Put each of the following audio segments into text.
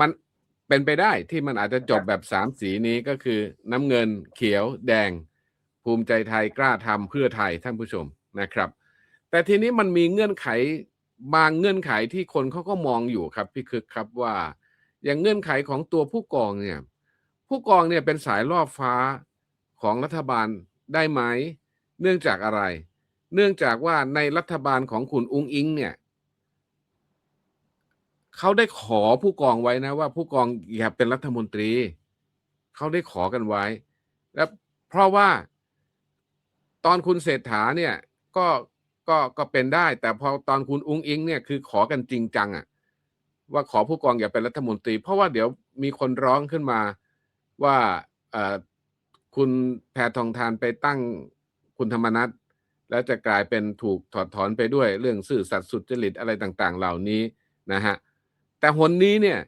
มันเป็นไปได้ที่มันอาจจะจบแบบสามสีนี้ก็คือ น้ำเงินเขียวแดง ภูมิใจไทยกล้าทำเพื่อไทยท่านผู้ชมนะครับ แต่ทีนี้มันมีเงื่อนไขบางเงื่อนไขที่คนเขาก็มองอยู่ครับพี่คึกครับว่า อย่างเงื่อนไขของตัวผู้กองเนี่ย ผู้กองเนี่ยเป็นสายล่อฟ้าของรัฐบาลได้ไหม เนื่องจากอะไร เนื่องจากว่าในรัฐบาลของคุณอุ้งอิงเนี่ย เขาได้ขอผู้กองไว้นะว่าผู้กองอย่าเป็นรัฐมนตรี เขาได้ขอกันไว้ แล้วเพราะว่าตอนคุณเศรษฐาเนี่ย ก็ก็ก็เป็นได้ แต่พอตอนคุณอุ้งอิงเนี่ยคือขอกันจริงจังอะว่าขอผู้กองอย่าเป็นรัฐมนตรี เพราะว่าเดี๋ยวมีคนร้องขึ้นมาว่าอ่อคุณแพทองทานไปตั้งคุณธรรมนัฐแล้วจะกลายเป็นถูกถอดถอนไปด้วยเรื่องซื่อสัตย์สุจริตอะไรต่าง ๆ เหล่านี้นะฮะ แต่หนนี้เนี่ย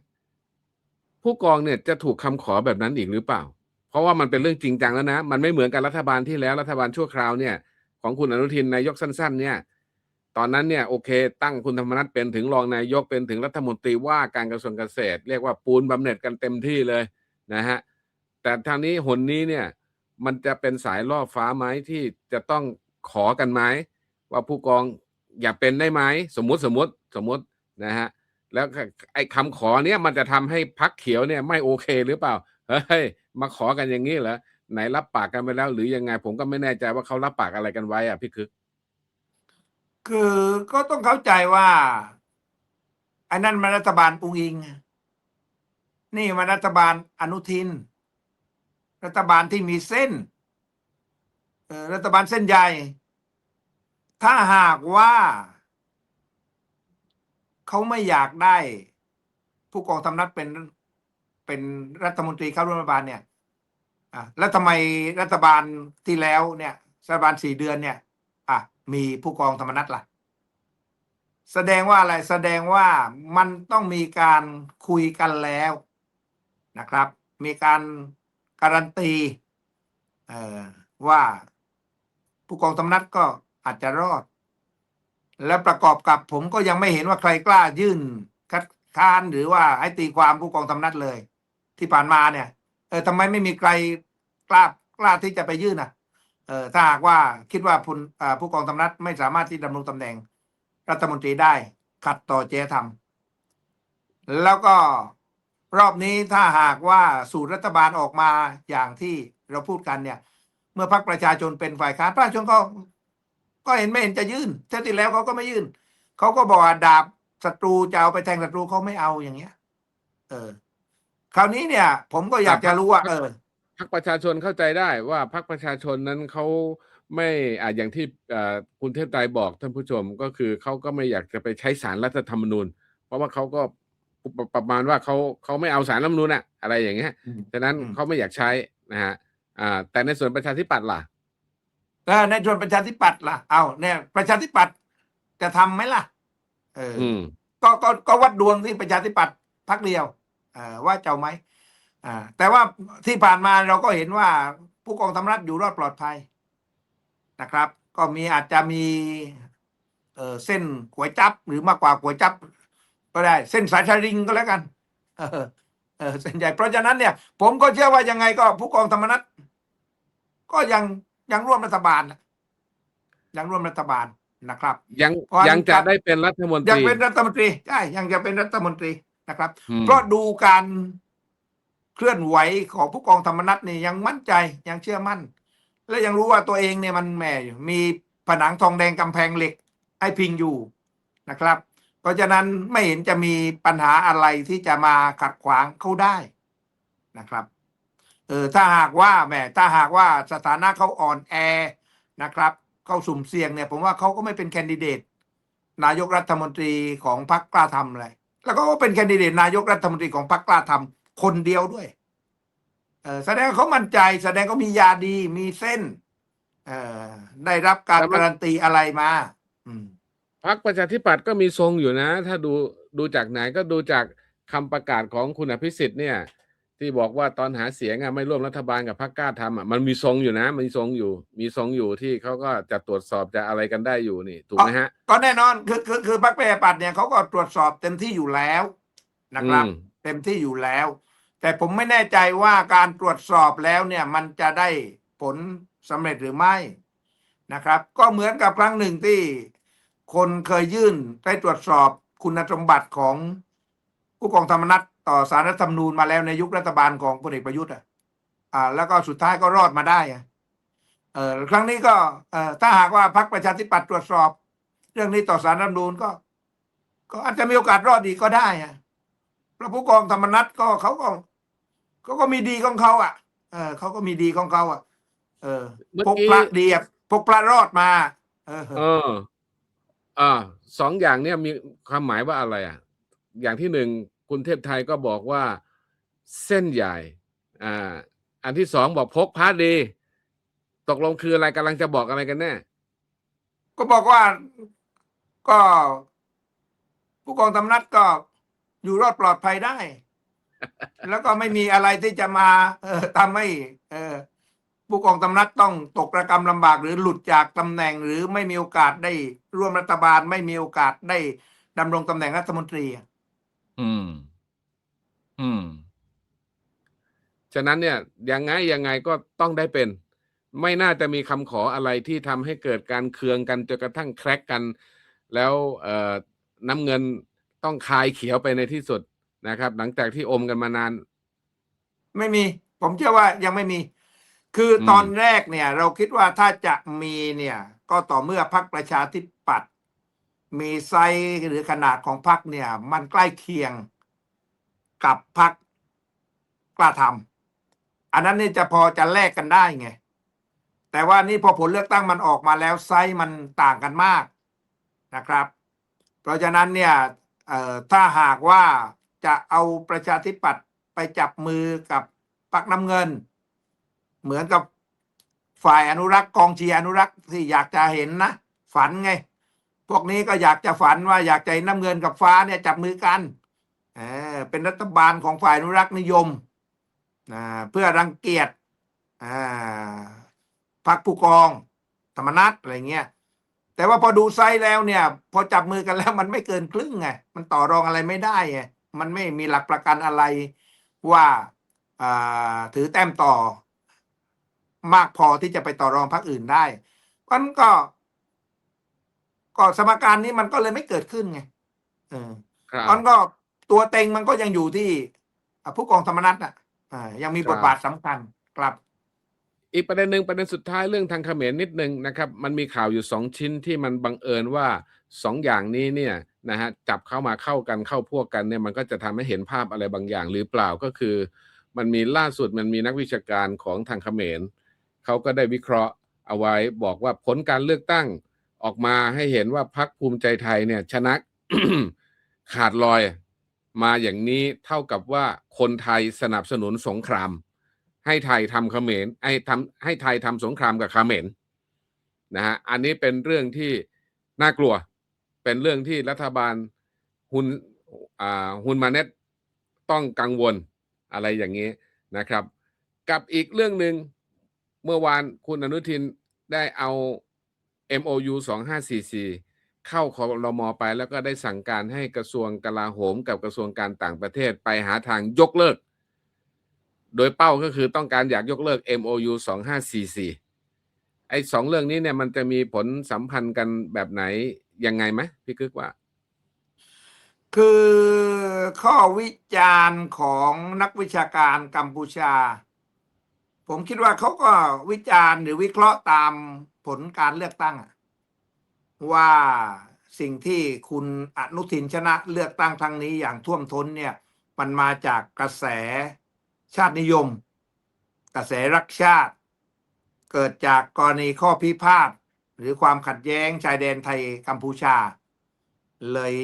ผู้กองเนี่ยจะถูกคำขอแบบนั้นอีกหรือเปล่า เพราะว่ามันเป็นเรื่องจริงจังแล้วนะ มันไม่เหมือนกับรัฐบาลที่แล้วรัฐบาลชั่วคราวเนี่ย ของคุณอนุทินนายกสั้น ๆ เนี่ย ตอนนั้นเนี่ยโอเค ตั้งคุณธรรมนัฐเป็นถึงรองนายกเป็นถึงรัฐมนตรีว่าการกระทรวงเกษตร เรียกว่าปูนบำเหน็จกันเต็มที่เลยนะฮะแต่ทางนี้หนนี้เนี่ย มันจะเป็นสายล่อฟ้าไหมที่จะต้องขอกันไหมว่าผู้กองอย่าเป็นได้ไหมสมมติสมมติสมมตินะฮะ แล้วไอ้คำขอเนี้ยมันจะทำให้พักเขียวเนี่ยไม่โอเคหรือเปล่า เฮ้ย มาขอกันอย่างนี้เหรอไหนรับปากกันไปแล้ว หรือยังไง ผมก็ไม่แน่ใจว่าเขารับปากอะไรกันไว้อะพี่คึกคือก็ต้องเข้าใจว่าอันนั้นมันรัฐบาลอุงอิง นี่มันรัฐบาลอนุทิน รัฐบาลที่มีเส้นเออรัฐบาลเส้นใหญ่ ถ้าหากว่า เขาไม่อยากได้ ผู้กองทำนัดเป็นเป็นรัฐมนตรีเข้าร่วมรัฐบาลเนี่ยอะแล้วทำไมรัฐบาลที่แล้วเนี่ยรัฐบาลสี่เดือนเนี่ย อะมีผู้กองธรรมนัตล่ะ แสดงว่าอะไรแสดงว่ามันต้องมีการคุยกันแล้วนะครับ มีการการันตีเอ่อว่าผู้กองธรรมนัตก็อาจจะรอด และประกอบกับผมก็ยังไม่เห็นว่าใครกล้ายื่นคัดค้านหรือว่าให้ตีความผู้กองธรรมนัตเลย ที่ผ่านมาเนี่ย เออทำไมไม่มีใครกล้ากล้าที่จะไปยื่นอะ เออถ้าหากว่าคิดว่าผู้ผู้กองทำนัดไม่สามารถที่ดำรงตำแหน่ง รัฐมนตรีได้ขัดต่อเจตธรรม แล้วก็รอบนี้ถ้าหากว่าสูตรรัฐบาลออกมาอย่างที่เราพูดกันเนี่ย เมื่อพรรคประชาชนเป็นฝ่ายค้านประชาชนก็ ก็เห็นไม่เห็นจะยื่นเท่าที่แล้วเขาก็ไม่ยื่นเขาก็บอกว่าดาบศัตรูจะเอาไปแทงศัตรูเขาไม่เอาอย่างเงี้ย เออ คราวนี้เนี่ย ผมก็อยากจะรู้ว่า เออพรรคประชาชนเข้าใจได้ว่าพรรคประชาชนนั้นเขาไม่อ่าอย่างที่อ่าคุณเทพไตรบอกท่านผู้ชมก็คือเขาก็ไม่อยากจะไปใช้สารรัฐธรรมนูญ เพราะว่าเขาก็ประประมาณว่าเขาเขาไม่เอาสารรัฐธรรมนูญอะอะไรอย่างเงี้ยอืมฉะนั้นอืมเขาไม่อยากใช้นะฮะอ่าแต่ในส่วนประชาธิปัตย์ล่ะ แล้วในส่วนประชาธิปัตย์ล่ะเอาเนี่ย ประชาธิปัตย์จะทำไหมล่ะ เอออ อืม ก็ก็ก็วัดดวงที่ประชาธิปัตย์พักเดียวเอ่อว่าจะเอาไหมอ่า แต่ว่าที่ผ่านมาเราก็เห็นว่าผู้กองทำรัฐอยู่รอดปลอดภัยนะครับ ก็มีอาจจะมี เออเส้นก๋วยจับหรือมากกว่าก๋วยจับ ก็ได้ เส้นสายชาริงก็แล้วกัน เออเออเส้นใหญ่เพราะฉะนั้นเนี่ย ผมก็เชื่อว่ายังไงก็ผู้กองธรรมนัฐก็ยัง ยังร่วมรัฐบาลน่ะยังร่วมรัฐบาลนะครับ ยังเพราะยังจะการได้เป็นรัฐมนตยังรีเป็นรัฐมนตรีใช่ยังจะเป็นรัฐมนตรีนะครับอืมเพราะดูการเคลื่อนไหวของผู้กองธรรมนัฐนี่ยังมั่นใจยังเชื่อมั่น และยังรู้ว่าตัวเองเนี่ยมันแหม่มีผนังทองแดงกำแพงเหล็กให้พิงอยู่นะครับ เพราะฉะนั้นไม่เห็นจะมีปัญหาอะไรที่จะมาขัดขวางเขาได้นะครับ เออถ้าหากว่าแหมถ้าหากว่าสถานะเขาอ่อนแอนะครับ เข้าสุ่มเสี่ยงเนี่ย ผมว่าเขาก็ไม่เป็นแคนดิเดต นายกรัฐมนตรีของพรรคกล้าทำเลยแล้วก็เป็นแคนดิเดตนายกรัฐมนตรีของพรรคกล้าทำคนเดียวด้วยเออแสดงว่าเขามั่นใจ แสดงเขามียาดีมีเส้นเออได้รับการการันตีอะไรมา อืมพรรคประชาธิปัตย์ก็มีทรงอยู่นะ ถ้าดูดูจากไหนก็ดูจากคำประกาศของคุณอภิสิทธิ์เนี่ย ที่บอกว่าตอนหาเสียงอะไม่ร่วมรัฐบาลกับพรรคกล้าทำอะมันมีทรงอยู่นะมันมีทรงอยู่ มีทรงอยู่ที่เขาก็จะตรวจสอบจะอะไรกันได้อยู่นี่ ถูกไหมฮะ ก็แน่นอนคือคือคือพรรคประชาธิปัตย์เนี่ยเขาก็ตรวจสอบเต็มที่อยู่แล้วนะครับ อืม เต็เต็มที่อยู่แล้ว แต่ผมไม่แน่ใจว่าการตรวจสอบแล้วเนี่ย มันจะได้ผลสำเร็จหรือไม่นะครับ ก็เหมือนกับครั้งหนึ่งที่คนเคยยื่นได้ตรวจสอบคุณสมบัติของผู้กองธรรมนัฐ ต่อสารรัฐธรรมนูญมาแล้วในยุครัฐบาลของพลเอกประยุทธ์อะอ่า แล้วก็สุดท้ายก็รอดมาได้อะเออครั้งนี้ก็เออถ้าหากว่าพรรคประชาธิปัตย์ตรวจสอบ เรื่องนี้ต่อสารรัฐธรรมนูญก็ ก็อาจจะมีโอกาสรอดอีกก็ได้อะเพราะผู้กองธรรมนัฐก็เขาก็เขาก็มีดีของเขาอะ เออเขาก็มีดีของเขาอะ เออเมื่อพกกี้พระดีอะพกพระรอดมา เออ เอออ่าสองอย่างเนี่ยมีความหมายว่าอะไรอะ อย่างที่หนึ่ง คุณเทพไทยก็บอกว่าเส้นใหญ่อ่าอันที่สองบอกพกพระดี ตกลงคืออะไรกำลังจะบอกอะไรกันแน่ ก็บอกว่าก็ ผู้กองธรรมนัฐก็อยู่รอดปลอดภัยได้ แล้วก็ไม่มีอะไรที่จะมา เออทำให้เออผู้กองธรรมนัฐต้องตกระกรรมลำบาก หรือหลุดจากตำแหน่งหรือไม่มีโอกาสได้ร่วมรัฐบาล ไม่มีโอกาสได้ดำรงตำแหน่งรัฐมนตรี อะอืม อืม ฉะนั้นเนี่ยยังไงยังไงก็ต้องได้เป็น ไม่น่าจะมีคำขออะไรที่ทำให้เกิดการเคืองกันจนกระทั่งแครกกัน แล้วเอ่อน้ำเงินต้องคายเขียวไปในที่สุดนะครับ หลังจากที่อมกันมานาน ไม่มี ผมเชื่อว่ายังไม่มี คืออมตอนแรกเนี่ย เราคิดว่าถ้าจะมีเนี่ย ก็ต่อเมื่อพรรคประชาธิปัตย์ มีไซส์หรือขนาดของพรรคเนี่ย มันใกล้เคียงกับพรรคกล้าทำอันนั้นนี่จะพอจะแลกกันได้ไง แต่ว่านี่พอผลเลือกตั้งมันออกมาแล้วไซส์มันต่างกันมากนะครับ เพราะฉะนั้นเนี่ยถ้าหากว่าจะเอาประชาธิปัตย์ไปจับมือกับพรรคน้ำเงิน เหมือนกับฝ่ายอนุรักษ์กองเชียร์อนุรักษ์ที่อยากจะเห็นนะ ฝันไง พวกนี้ก็อยากจะฝันว่าอยากใจนน้ำเงินกับฟ้าเนี่ยจับมือกันเออเป็นรัฐบาลของฝ่ายอนุรักษ์นิยมอ่าเพื่อรังเกียจพรรคผู้กองธรรมนัตอะไรเงี้ยแต่ว่าพอดูไซส์แล้วเนี่ย พอจับมือกันแล้วมันไม่เกินครึ่งไงมันต่อรองอะไรไม่ได้ไงมันไม่มีหลักประกันอะไรว่าอ่าถือแต้มต่อมากพอที่จะไปต่อรองพรรคอื่นได้มันก็ ก็สมการนี้มันก็เลยไม่เกิดขึ้นไงเออครับมันก็ตัวเต็งมันก็ยังอยู่ที่อะผู้กองธรรมนัฐอะอ่ายังมีครับบทบาทสำคัญครับ อีกประเด็นหนึ่งประเด็นสุดท้ายเรื่องทางเขมรนิดนึงนะครับ มันมีข่าวอยู่สองชิ้นที่มันบังเอิญว่าสองอย่างนี้เนี่ยนะฮะจับเข้ามาเข้ากันเข้าพวกกันเนี่ยมันก็จะทำให้เห็นภาพอะไรบางอย่างหรือเปล่าก็คือ มันมีล่าสุดมันมีนักวิชาการของทางเขมรเขาก็ได้วิเคราะห์เอาไว้บอกว่าผลการเลือกตั้ง ออกมาให้เห็นว่าพรรคภูมิใจไทยเนี่ย ชนะขาดลอยมาอย่างนี้เท่ากับว่าคนไทยสนับสนุนสงคราม ให้ไทยทำเขมรไอ้ทำให้ไทยทำสงครามกับเขมรนะฮะอันนี้เป็นเรื่องที่น่ากลัว เป็นเรื่องที่รัฐบาลฮุนอ่าฮุนมาเน็ตต้องกังวลอะไรอย่างนี้นะครับ กับอีกเรื่องหนึ่งเมื่อวานคุณอนุทินได้เอา MOU 2544 เข้าคอรมอไปแล้วก็ได้สั่งการให้กระทรวงกลาโหม กับกระทรวงการต่างประเทศไปหาทางยกเลิก โดยเป้าก็คือต้องการอยากยกเลิก MOU 2544 ไอ้สองเรื่องนี้เนี่ยมันจะมีผลสัมพันธ์กันแบบไหนยังไงไหมพี่กึกว่า คือข้อวิจารณ์ของนักวิชาการกัมพูชา ผมคิดว่าเขาก็วิจารณ์หรือวิเคราะห์ตาม ผลการเลือกตั้งว่าสิ่งที่คุณอนุทินชนะเลือกตั้งครั้งนี้อย่างท่วมท้นเนี่ยมันมาจากกระแสชาตินิยม กระแสรักชาติ เกิดจากกรณีข้อพิพาทหรือความขัดแย้งชายแดนไทยกัมพูชา เลย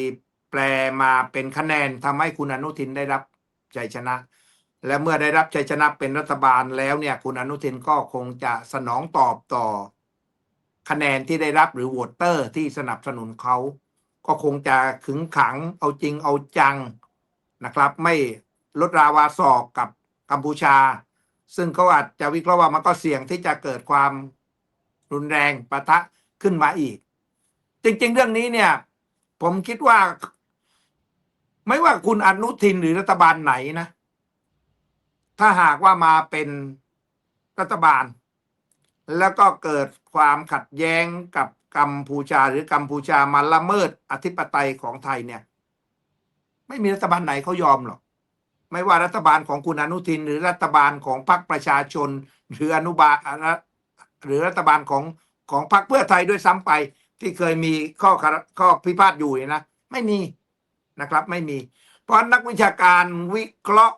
แปลมาเป็นคะแนนทำให้คุณอนุทินได้รับชัยชนะ และเมื่อได้รับชัยชนะเป็นรัฐบาลแล้วเนี่ยคุณอนุทินก็คงจะสนองตอบต่อ คะแนนที่ได้รับหรือโหวตเตอร์ที่สนับสนุนเขา ก็คงจะขึงขังเอาจริงเอาจังนะครับ ไม่ลดราวาศอกกับกัมพูชา ซึ่งเขาอาจจะวิเคราะห์ว่ามันก็เสี่ยงที่จะเกิดความรุนแรงปะทะขึ้นมาอีก จริง ๆ เรื่องนี้เนี่ย ผมคิดว่า ไม่ว่าคุณอนุทินหรือรัฐบาลไหนนะ ถ้าหากว่ามาเป็นรัฐบาล แล้วก็เกิดความขัดแย้งกับกัมพูชาหรือกัมพูชามาละเมิดอธิปไตยของไทยเนี่ย ไม่มีรัฐบาลไหนเขายอมหรอก ไม่ว่ารัฐบาลของคุณอนุทิน หรือรัฐบาลของพรรคประชาชน หรืออนุบาลหรือรัฐบาลของของพรรคเพื่อไทยด้วยซ้ำไป ที่เคยมีข้อข้อพิพาทอยู่นะไม่มีนะครับ ไม่มี เพราะนักวิชาการวิเคราะห์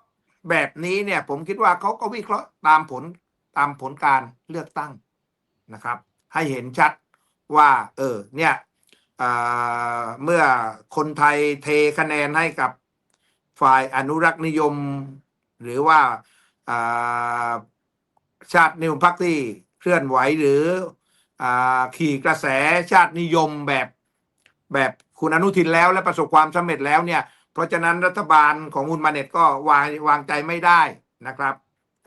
แบบนี้เนี่ย ผมคิดว่าเขาก็วิเคราะห์ตามผล ตามผลการเลือกตั้งนะครับ ให้เห็นชัดว่าเออเนี่ยอ่าเมื่อคนไทยเทคะแนนให้กับฝ่ายอนุรักษ์นิยม หรือว่าาชาตินิยมพรรคที่เคลื่อนไหวหรืออขี่กระแสชาตินิยมแบบแบบคุณอนุทินแล้วและประสบความสำเร็จแล้วเนี่ย เพราะฉะนั้นรัฐบาลของคุณมาเน็ตก็วางวางใจไม่ได้นะครับ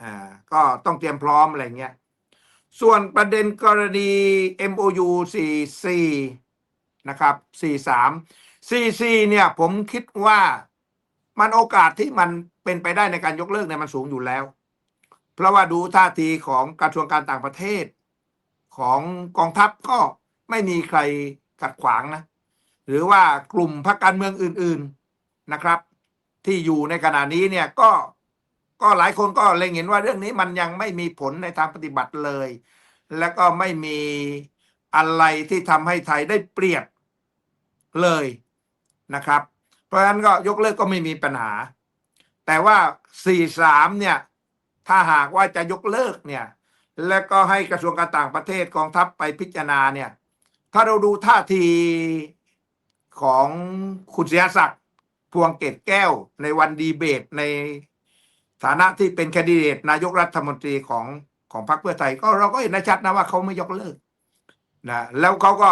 อ่าก็ต้องเตรียมพร้อมอะไรเงี้ยส่วนประเด็นกรณี MOU 44นะครับ43 44เนี่ยผมคิดว่ามันโอกาสที่มันเป็นไปได้ในการยกเลิกเนี่ยมันสูงอยู่แล้ว เพราะว่าดูท่าทีของกระทรวงการต่างประเทศ ของกองทัพก็ไม่มีใครขัดขวางนะ หรือว่ากลุ่มพรรคการเมืองอื่น ๆนะครับ ที่อยู่ในขณะนี้เนี่ยก็ ก็หลายคนก็เล็งเห็นว่าเรื่องนี้มันยังไม่มีผลในทางปฏิบัติเลย และก็ไม่มีอะไรที่ทำให้ไทยได้เปรียบเลยนะครับ เพราะฉะนั้นก็ยกเลิกก็ไม่มีปัญหา แต่ว่า 43 เนี่ย ถ้าหากว่าจะยกเลิกเนี่ย แล้วก็ให้กระทรวงการต่างประเทศกองทัพไปพิจารณาเนี่ย ถ้าเราดูท่าทีของคุณเสียศักดิ์พวงเกตแก้วในวันดีเบตใน ฐานะที่เป็นแคนดิเดตนายกรัฐมนตรีของของพรรคเพื่อไทยก็เราก็เห็นได้ชัดนะว่าเขาไม่ยกเลิกนะแล้วเขาก็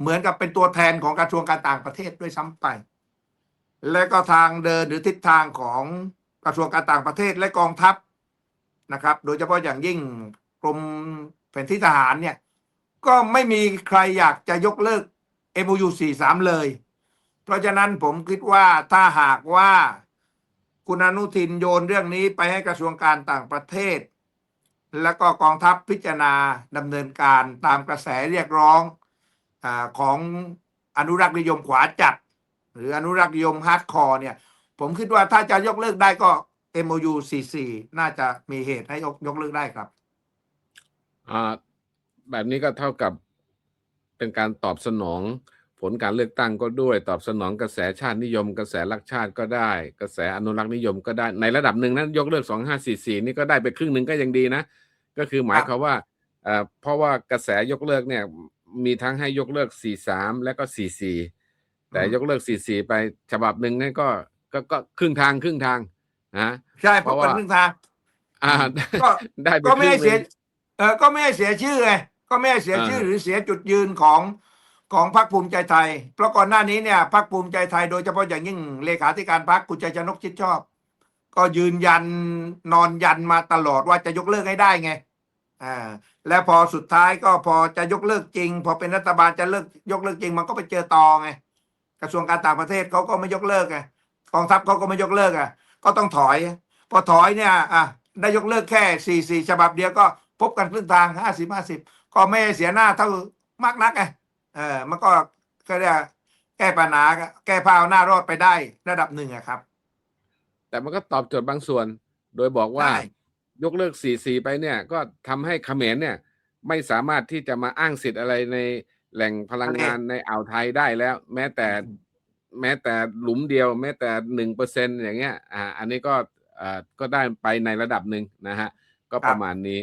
เหมือนกับเป็นตัวแทนของกระทรวงการต่างประเทศด้วยซ้ำไป และก็ทางเดินหรือทิศทางของกระทรวงการต่างประเทศและกองทัพนะครับ โดยเฉพาะอย่างยิ่งกรมแผนที่ทหารเนี่ยก็ไม่มีใครอยากจะยกเลิก MOU 43 เลย เพราะฉะนั้นผมคิดว่าถ้าหากว่า คุณอนุทินโยนเรื่องนี้ไปให้กระทรวงการต่างประเทศ แล้วก็กองทัพพิจารณาดำเนินการตามกระแสเรียกร้องอของอนุรักษ์นิยมขวาจัด หรืออนุรักษ์นิยมฮาร์ดคอร์เนี่ย ผมคิดว่าถ้าจะยกเลิกได้ก็ MOU 44น่าจะมีเหตุให้ยกยกเลิกได้ครับแบบนี้ก็เท่ากับเป็นการตอบสนอง ผลการเลือกตั้งก็ด้วย ตอบสนองกระแสชาตินิยม กระแสรักชาติก็ได้ กระแสอนุรักษ์นิยมก็ได้ในระดับหนึ่งนั้นยกเลิกสองห้าสี่สี่นี่ก็ได้ไปครึ่งหนึ่งก็ยังดีนะ ก็คือหมายความว่าเอ่อเพราะว่ากระแสยกเลิกเนี่ยมีทั้งให้ยกเลิกสี่สามและก็สี่สี่แต่อืมยกเลิกสี่สี่ไปฉบับหนึ่งนั่นก็ก็ก็ครึ่งทางครึ่งทางนะใช่เพราะเพราะเป็นว่าเรื่องทางอ่าก็ได้ไปก็คไม่รึ่ให้งหเสียนึ่งเออก็ไม่ให้เสียชื่อไงก็ไม่ให้เสียชื่ออ่าหรือเสียจุดยืนของ ของพรรคภูมิใจไทย เพราะก่อนหน้านี้เนี่ยพรรคภูมิใจไทยโดยเฉพาะอย่างยิ่งเลขาธิการพรรคคุณใจชนกชิดชอบ ก็ยืนยันนอนยันมาตลอดว่าจะยกเลิกให้ได้ไงอ่าแล้วพอสุดท้ายก็พอจะยกเลิกจริง พอเป็นรัฐบาลจะเลิกยกเลิกจริง มันก็ไปเจอตอไงกระทรวงการต่างประเทศเขาก็ไม่ยกเลิกไงกองทัพเขาก็ไม่ยกเลิกอะก็ต้องถอย พอถอยเนี่ยอะได้ยกเลิกแค่สี่สี่ฉบับเดียวก็พบกันครึ่งทางห้าสิบห้าสิบก็ไม่เสียหน้าเท่ามากนักไง เออมันก็ก็เรียกแก้ปัญหาแก้ผ้าเอาหน้ารอดไปได้ระดับหนึ่งอะครับ แต่มันก็ตอบโจทย์บางส่วน โดยบอกว่าใช่ยกเลิก 4 4 ไปเนี่ย ก็ทำให้เขมรเนี่ย ไม่สามารถที่จะมาอ้างสิทธิ์อะไรในแหล่งพลังงานในอ่าวไทยได้แล้ว แม้แต่แม้แต่หลุมเดียว แม้แต่หนึ่งเปอร์เซ็นอย่างเงี้ย อ่า อันนี้ก็อ่าก็ได้ไปในระดับหนึ่งนะฮะ ก็ประมาณนี้